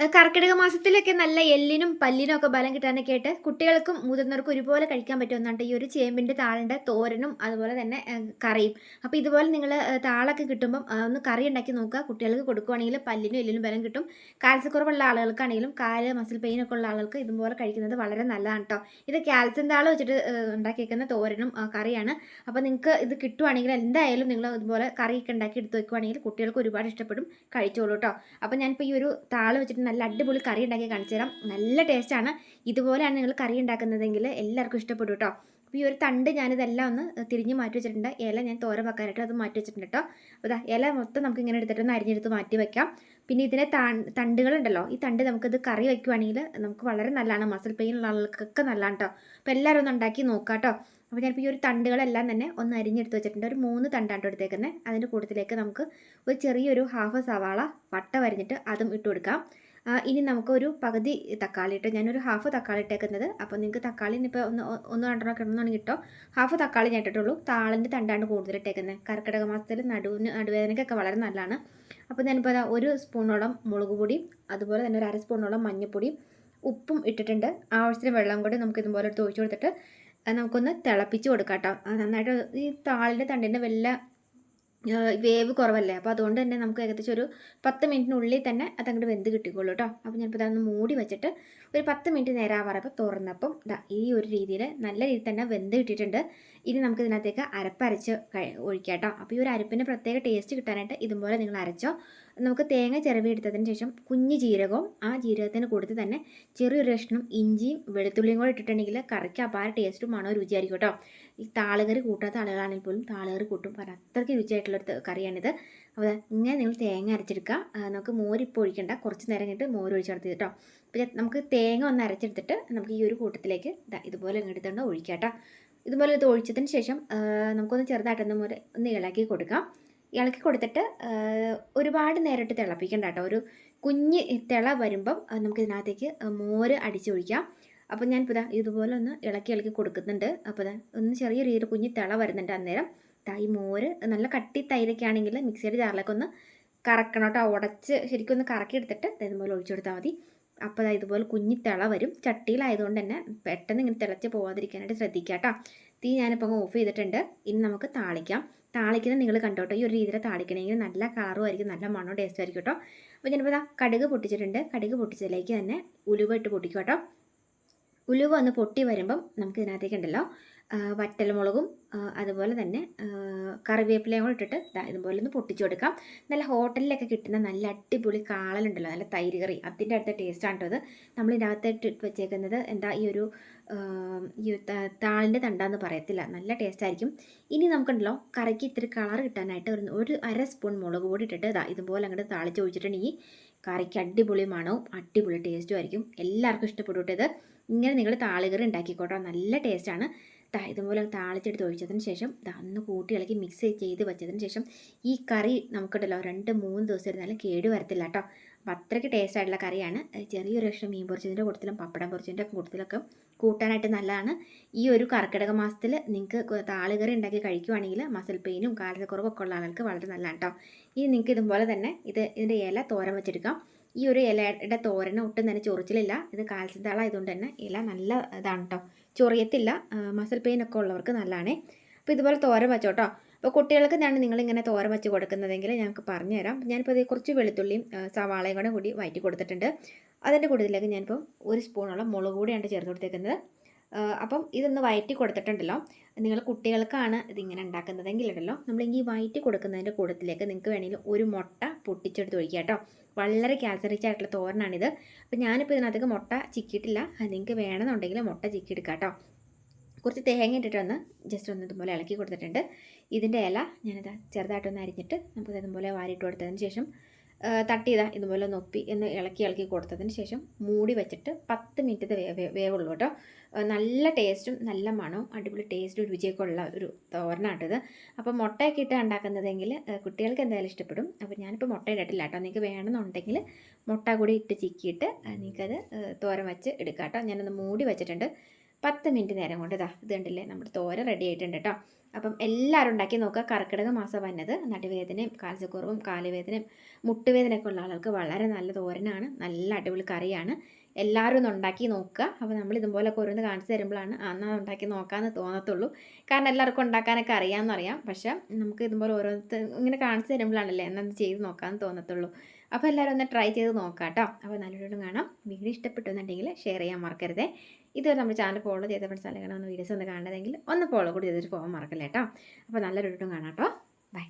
കർക്കിടക മാസത്തിലൊക്കെ നല്ല എല്ലിനും പല്ലിനും ഒക്കെ ബലം കിട്ടാനൊക്കെ ആയിട്ട് കുട്ടികൾക്കും മുതിർന്നവർക്കും ഒരുപോലെ കഴിക്കാൻ പറ്റുമെന്നാണ് ഈ ഒരു ചേമ്പിന്റെ താളിന്റെ തോരനും അതുപോലെ തന്നെ കറിയും. അപ്പോൾ ഇതുപോലെ നിങ്ങൾ താളൊക്കെ കിട്ടുമ്പം ഒന്ന് കറി ഉണ്ടാക്കി നോക്കുക. കുട്ടികൾക്ക് കൊടുക്കുവാണെങ്കിൽ പല്ലിനും എല്ലിനും ബലം കിട്ടും. കാൽസ്യക്കുറവുള്ള ആളുകൾക്കാണെങ്കിലും കാൽ മസിൽ പെയിൻ ഒക്കെ ഉള്ള ആളുകൾക്ക് ഇതുപോലെ കഴിക്കുന്നത് വളരെ നല്ലതാണ് കേട്ടോ ഇത് കാൽസ്യം താൾ വെച്ചിട്ട് ഉണ്ടാക്കിയേക്കുന്ന തോരനും കറിയാണ്. അപ്പോൾ നിങ്ങൾക്ക് ഇത് കിട്ടുവാണെങ്കിൽ എന്തായാലും നിങ്ങൾ ഇതുപോലെ കറിയൊക്കെ ഉണ്ടാക്കി എടുത്ത് വെക്കുവാണെങ്കിൽ കുട്ടികൾക്ക് ഒരുപാട് ഇഷ്ടപ്പെടും കഴിച്ചോളൂ കേട്ടോ അപ്പോൾ ഞാനിപ്പോൾ ഈ ഒരു താൾ വെച്ചിട്ട് നല്ല അടിപൊളി കറി ഉണ്ടാക്കി കാണിച്ചു തരാം. നല്ല ടേസ്റ്റാണ് ഇതുപോലെയാണ് നിങ്ങൾ കറി ഉണ്ടാക്കുന്നതെങ്കിൽ എല്ലാവർക്കും ഇഷ്ടപ്പെടും കേട്ടോ അപ്പോൾ ഈ ഒരു തണ്ട് ഞാനിതെല്ലാം ഒന്ന് തിരിഞ്ഞ് മാറ്റി വെച്ചിട്ടുണ്ട്. ഇല ഞാൻ തോര വെക്കാനായിട്ട് അത് മാറ്റി വെച്ചിട്ടുണ്ട് കേട്ടോ അപ്പോൾ ഇല മൊത്തം നമുക്ക് ഇങ്ങനെ എടുത്തിട്ട് ഒന്ന് അരിഞ്ഞെടുത്ത് മാറ്റി വെക്കാം. പിന്നെ ഇതിനെ തണ്ടുകളുണ്ടല്ലോ ഈ തണ്ട് നമുക്കിത് കറി വെക്കുവാണെങ്കിൽ നമുക്ക് വളരെ നല്ലതാണ്. മസിൽ പെയിൻ ഉള്ള ആളുകൾക്കൊക്കെ നല്ലതാണ് കേട്ടോ അപ്പോൾ എല്ലാവരും ഒന്ന് ഉണ്ടാക്കി നോക്കാം കേട്ടോ അപ്പോൾ ഞാനിപ്പോൾ ഈ ഒരു തണ്ടുകളെല്ലാം തന്നെ ഒന്ന് അരിഞ്ഞെടുത്ത് വെച്ചിട്ടുണ്ട്. ഒരു മൂന്ന് തണ്ടാണ് എടുത്തേക്കുന്നത് അതിന്റെ കൂട്ടത്തിലേക്ക് നമുക്ക് ഒരു ചെറിയൊരു ഹാഫ് സവാള വട്ട വരിഞ്ഞിട്ട് അതും ഇട്ട് കൊടുക്കാം. ഇനി നമുക്കൊരു പകുതി തക്കാളി ഇട്ടോ ഞാനൊരു ഹാഫ് തക്കാളി ഇട്ടേക്കുന്നത്. അപ്പോൾ നിങ്ങൾക്ക് തക്കാളി ഇപ്പോൾ ഒന്ന് ഒന്ന് രണ്ടെണ്ണം കിടന്നുണ്ടെങ്കിൽ കിട്ടോ ഹാഫ് തക്കാളി ഞാൻ ഇട്ടിട്ടുള്ളൂ. താളിന്റെ തണ്ടാണ് കൂടുതൽ ഇട്ടേക്കുന്നത് കർക്കിടക മാസത്തിൽ നടുവിന് നടുവേദനയ്ക്കൊക്കെ വളരെ നല്ലതാണ്. അപ്പോൾ ഞാനിപ്പോൾ ഒരു സ്പൂണോളം മുളക് പൊടി അതുപോലെ തന്നെ ഒരു അര സ്പൂണോളം മഞ്ഞൾപ്പൊടി ഉപ്പും ഇട്ടിട്ടുണ്ട്. ആവശ്യത്തിന് വെള്ളം കൂടി നമുക്ക് ഇതുപോലെ ഒരു ഒഴിച്ചു കൊടുത്തിട്ട് നമുക്കൊന്ന് തിളപ്പിച്ച് കൊടുക്കാം കേട്ടോ നന്നായിട്ട് ഈ താളിന്റെ തണ്ടിന്റെ വല്ല വേവ് കുറവല്ലേ? അപ്പോൾ അതുകൊണ്ട് തന്നെ നമുക്ക് ഏകദേശം ഒരു പത്ത് മിനിറ്റിനുള്ളിൽ തന്നെ അതങ്ങോട്ട് വെന്ത് കിട്ടിക്കോളൂ കേട്ടോ അപ്പോൾ ഞാനിപ്പോൾ ഇതൊന്ന് മൂടി വെച്ചിട്ട് ഒരു പത്ത് മിനിറ്റ് നേരം ആവാറപ്പോൾ തുറന്നപ്പം ഇതാ ഈ ഒരു രീതിയിൽ നല്ല രീതിയിൽ തന്നെ വെന്ത് കിട്ടിയിട്ടുണ്ട്. ഇനി നമുക്ക് ഇതിനകത്തേക്ക് അരപ്പരച്ച് ഒഴിക്കാം കേട്ടോ അപ്പോൾ ഈ ഒരു അരപ്പിന് പ്രത്യേക ടേസ്റ്റ് കിട്ടാനായിട്ട് ഇതുപോലെ നിങ്ങൾ അരച്ചോ. നമുക്ക് തേങ്ങ ചിരവി എടുത്തതിന് ശേഷം കുഞ്ഞ് ജീരകവും ആ ജീരകത്തിന് കൊടുത്ത് തന്നെ ചെറിയൊരു കഷ്ണം ഇഞ്ചിയും വെളുത്തുള്ളിയും കൂടെ ഇട്ടിട്ടുണ്ടെങ്കിൽ കറിക്ക് അപാര ടേസ്റ്റും ആണോ രുചിയായിരിക്കും കേട്ടോ. ഈ താളുകറി കൂട്ടാത്ത ആളുകളാണെങ്കിൽ പോലും താളുകറി കൂട്ടും. കാരണം അത്രയ്ക്ക് രുചിയായിട്ടുള്ളൊരു കറിയാണിത്. അപ്പോൾ ഇങ്ങനെ നിങ്ങൾ തേങ്ങ അരച്ചെടുക്കുക. നമുക്ക് മോര് ഇപ്പോൾ ഒഴിക്കണ്ട. കുറച്ച് നേരം കഴിഞ്ഞിട്ട് മോര് ഒഴിച്ചെടുത്ത് കേട്ടോ. പിന്നെ നമുക്ക് തേങ്ങ ഒന്ന് അരച്ചെടുത്തിട്ട് നമുക്ക് ഈ ഒരു കൂട്ടത്തിലേക്ക് ഇതുപോലെ ഇങ്ങോട്ട് ഒഴിക്കാം കേട്ടോ. ഇതുപോലെ ഇത് ഒഴിച്ചതിന് ശേഷം നമുക്കൊന്ന് ചെറുതായിട്ടൊന്ന് ഒന്ന് ഇളക്കി കൊടുക്കാം. ഇളക്കി കൊടുത്തിട്ട് ഒരുപാട് നേരിട്ട് തിളപ്പിക്കണ്ട കേട്ടോ. ഒരു കുഞ്ഞ് തിള വരുമ്പം നമുക്ക് ഇതിനകത്തേക്ക് മോര് അടിച്ചൊഴിക്കാം. അപ്പോൾ ഞാൻ ഇപ്പോൾ ഇതുപോലെ ഒന്ന് ഇളക്കി ഇളക്കി കൊടുക്കുന്നുണ്ട്. അപ്പോൾ ഇതാ ഒന്ന് ചെറിയ രീതിയിൽ കുഞ്ഞ് തിള വരുന്നുണ്ട് അന്നേരം. ഈ മോര് നല്ല കട്ടി തൈരൊക്കെ ആണെങ്കിൽ മിക്സിയുടെ ജാറിലൊക്കെ ഒന്ന് കറക്കണം കേട്ടോ. ഉടച്ച് ശരിക്കും ഒന്ന് കറക്കി എടുത്തിട്ട് ഇതുപോലെ ഒഴിച്ചു കൊടുത്താൽ മതി. അപ്പോൾ ഇതുപോലെ കുഞ്ഞി തിള വരും. ചട്ടിയിലായതുകൊണ്ട് തന്നെ പെട്ടെന്ന് ഇങ്ങനെ തിളച്ച് പോകാതിരിക്കാനായിട്ട് ശ്രദ്ധിക്കുക കേട്ടോ. തീ ഞാനിപ്പോൾ ഓഫ് ചെയ്തിട്ടുണ്ട്. ഇനി നമുക്ക് താളിക്കാം. താളിക്കുന്നത് നിങ്ങൾ കണ്ടോട്ടോ. ഈ ഒരു രീതിയിൽ താളിക്കണമെങ്കിൽ നല്ല കളറും ആയിരിക്കും നല്ല മണവും ടേസ്റ്റും ആയിരിക്കും കേട്ടോ. അപ്പോൾ ഞാനിപ്പോൾ ഇതാ കടുക് പൊട്ടിച്ചിട്ടുണ്ട്. കടുക് പൊട്ടിച്ചതിലേക്ക് തന്നെ ഉലുവ ഇട്ട് പൊട്ടിക്കും കേട്ടോ ഉലുവ ഒന്ന് പൊട്ടി വരുമ്പം നമുക്ക് ഇതിനകത്തേക്ക് ഉണ്ടല്ലോ വറ്റൽമുളകും ആ, അതുപോലെ തന്നെ കറിവേപ്പിലയും കൂടെ ഇട്ടിട്ട് ഇതുപോലെ ഒന്ന് പൊട്ടിച്ചു കൊടുക്കാം. നല്ല ഹോട്ടലിലൊക്കെ കിട്ടുന്ന നല്ല അടിപൊളി കാളലുണ്ടല്ലോ നല്ല തൈര് കറി. അതിന്റെ അടുത്ത ടേസ്റ്റാണ് അത്. നമ്മൾ ഇതിനകത്ത് ഇട്ട് വെച്ചേക്കുന്നത് എന്താ ഈ ഒരു ഈ താളിന്റെ തണ്ടാന്ന് പറയത്തില്ല. നല്ല ടേസ്റ്റ് ആയിരിക്കും. ഇനി നമുക്കുണ്ടല്ലോ കറിക്ക് ഇത്തിരി കളർ കിട്ടാനായിട്ട് ഒരു ഒരു അര സ്പൂൺ മുളക് കൂടി ഇട്ടിട്ട് ഇതാ ഇതുപോലെ അങ്ങോട്ട് താളിച്ച് ഒഴിച്ചിട്ടുണ്ടെങ്കിൽ കറിക്ക് അടിപൊളി മണവും അടിപൊളി ടേസ്റ്റും ആയിരിക്കും. എല്ലാവർക്കും ഇഷ്ടപ്പെടും ഇത്. ഇങ്ങനെ നിങ്ങൾ താളികറി ഉണ്ടാക്കിക്കോട്ടോ. നല്ല ടേസ്റ്റാണ് ഇതുപോലെ താളിച്ചെടുത്ത് ഒഴിച്ചതിന് ശേഷം ഒന്ന് കൂട്ടി ഇളക്കി മിക്സ് ചെയ്ത് വെച്ചതിന് ശേഷം ഈ കറി നമുക്കുണ്ടല്ലോ രണ്ട് മൂന്ന് ദിവസം ഇരുന്നാലും കേട് വരത്തില്ല കേട്ടോ അപ്പോൾ അത്രയ്ക്ക് ടേസ്റ്റ് ആയിട്ടുള്ള കറിയാണ്. ചെറിയൊരു കഷ്ണം മീൻ പൊറിച്ചതിന്റെ കൂട്ടത്തിലും പപ്പടം പൊരിച്ചതിന്റെ കൂട്ടത്തിലൊക്കെ കൂട്ടാനായിട്ട് നല്ലതാണ്. ഈ ഒരു കർക്കിടക മാസത്തിൽ നിങ്ങൾക്ക് താളുകറി ഉണ്ടാക്കി കഴിക്കുവാണെങ്കിൽ മസിൽ പെയിനും കാലക്കുറവൊക്കെ ഉള്ള ആളുകൾക്ക് വളരെ നല്ലതാണ് കേട്ടോ ഇനി നിങ്ങൾക്ക് ഇതുപോലെ തന്നെ ഇത് ഇതിന്റെ ഇല തോരൻ വെച്ചെടുക്കാം. ഈ ഒരു ഇലയുടെ തോരന് ഒട്ടും തന്നെ ചൊറിച്ചിലില്ല. ഇത് കാൽസ്യതാള ആയതുകൊണ്ട് തന്നെ ഇല നല്ല ഇതാണ് കേട്ടോ ചൊറിയത്തില്ല. മസിൽ പെയിൻ ഒക്കെ ഉള്ളവർക്ക് നല്ലതാണേ. അപ്പോൾ ഇതുപോലെ തോരൻ വെച്ചോട്ടോ. അപ്പോൾ കുട്ടികൾക്ക് ഞാൻ നിങ്ങളിങ്ങനെ തോരൻ വെച്ച് കൊടുക്കുന്നതെങ്കിൽ ഞങ്ങൾക്ക് പറഞ്ഞുതരാം. ഞാനിപ്പോൾ ഇത് കുറച്ച് വെളുത്തുള്ളിയും സവാളയും കൂടെ കൂടി വയറ്റി കൊടുത്തിട്ടുണ്ട്. അതിന്റെ കൂടുതലേക്ക് ഞാനിപ്പോൾ ഒരു സ്പൂണോളം മുളക് കൂടിയാണ് ചേർത്ത് കൊടുത്തേക്കുന്നത്. അപ്പം ഇതൊന്ന് വയറ്റി കൊടുത്തിട്ടുണ്ടല്ലോ. നിങ്ങൾ കുട്ടികൾക്കാണ് ഇതിങ്ങനെ ഉണ്ടാക്കുന്നതെങ്കിൽ ഉണ്ടല്ലോ. നമ്മളിങ്ങനെ ഈ വഴറ്റി കൊടുക്കുന്നതിന്റെ കൂട്ടത്തിലേക്ക് നിങ്ങൾക്ക് വേണമെങ്കിൽ ഒരു മുട്ട പൊട്ടിച്ചെടുത്ത് ഒഴിക്കുക കേട്ടോ വളരെ കാൽസ്യം ആയിട്ടുള്ള തോരനാണിത്. അപ്പോൾ ഞാനിപ്പോൾ ഇതിനകത്തേക്ക് മുട്ട ചിക്കിയിട്ടില്ല. നിങ്ങൾക്ക് വേണമെന്നുണ്ടെങ്കിൽ മുട്ട ചിക്കി എടുക്കാം കേട്ടോ. കുറച്ച് തേങ്ങ ഇട്ടിട്ടൊന്ന് ജസ്റ്റ് ഒന്ന് ഇതുപോലെ ഇളക്കി കൊടുത്തിട്ടുണ്ട്. ഇതിന്റെ ഇല ഞാനിത് ചെറുതായിട്ടൊന്ന് അരിഞ്ഞിട്ട് നമുക്ക് ഇതുപോലെ വാരിയിട്ട് കൊടുത്തതിന് ശേഷം ആ, തട്ടി ഇതാ ഇതുപോലെ നൊപ്പി എന്ന് ഇളക്കി ഇളക്കി കൊടുത്തതിന് ശേഷം മൂടി വെച്ചിട്ട് പത്ത് മിനിറ്റത്തെ വേ വേവുള്ളൂ കേട്ടോ. നല്ല ടേസ്റ്റും നല്ല മണവും അടിപൊളി ടേസ്റ്റും രുചിയൊക്കെ ഉള്ള ഒരു തോരനാട്ടിത് അപ്പോൾ മുട്ടയൊക്കെ ഇട്ട് ഉണ്ടാക്കുന്നതെങ്കിൽ കുട്ടികൾക്ക് എന്തായാലും ഇഷ്ടപ്പെടും. അപ്പോൾ ഞാനിപ്പോൾ മുട്ട ഇടട്ടില്ല കേട്ടോ. നിങ്ങൾക്ക് വേണമെന്നുണ്ടെങ്കിൽ മുട്ട കൂടി ഇട്ട് ചിക്കിയിട്ട് നിങ്ങൾക്കത് തോരൻ വെച്ച് എടുക്കാം കേട്ടോ. ഞാനൊന്ന് മൂടി വെച്ചിട്ടുണ്ട്. പത്ത് മിനിറ്റ് നേരം കൊണ്ട് ഇതാ ഇത് കണ്ടില്ലേ നമ്മുടെ തോര റെഡി ആയിട്ടുണ്ട് കേട്ടോ. അപ്പം എല്ലാവരും ഉണ്ടാക്കി നോക്കുക. കർക്കിടക മാസം വന്നത് നടുവേദനയും കാൽസ്യക്കുറവും കാലുവേദനയും മുട്ടുവേദനയൊക്കെ ഉള്ള ആളുകൾക്ക് വളരെ നല്ല തോരനാണ്. നല്ല അടിപൊളി കറിയാണ്. എല്ലാവരും ഒന്ന് ഉണ്ടാക്കി നോക്കുക. അപ്പോൾ നമ്മൾ ഇതുപോലൊക്കെ ഓരോന്ന് കാണിച്ചു തരുമ്പോഴാണ് അന്നാ ഉണ്ടാക്കി നോക്കാമെന്ന് തോന്നത്തുള്ളൂ. കാരണം എല്ലാവർക്കും ഉണ്ടാക്കാനൊക്കെ അറിയാമെന്നറിയാം പക്ഷേ നമുക്ക് ഇതുപോലെ ഓരോരുത്തർ ഇങ്ങനെ കാണിച്ചു തരുമ്പോഴാണല്ലേ എന്നത് ചെയ്ത് നോക്കാമെന്ന് തോന്നത്തുള്ളൂ. അപ്പോൾ എല്ലാവരും ഒന്ന് ട്രൈ ചെയ്ത് നോക്കാം കേട്ടോ. അപ്പോൾ നല്ലൊരു കാണാം. വീഡിയോ ഇഷ്ടപ്പെട്ടുണ്ടെങ്കിൽ ഷെയർ ചെയ്യാൻ മറക്കരുതേ. ഇതുവരെ നമ്മുടെ ചാനൽ ഫോളോ ചെയ്ത ഫ്രണ്ട്സ് അല്ലെങ്കിൽ വീഡിയോസ് ഒന്ന് കാണുന്നതെങ്കിൽ ഒന്ന് ഫോളോ കൂടി ചെയ്തിട്ട് പോകാൻ മറക്കല്ലേ. കേട്ടോ അപ്പോൾ നല്ലൊരു കാണാം കേട്ടോ ബൈ.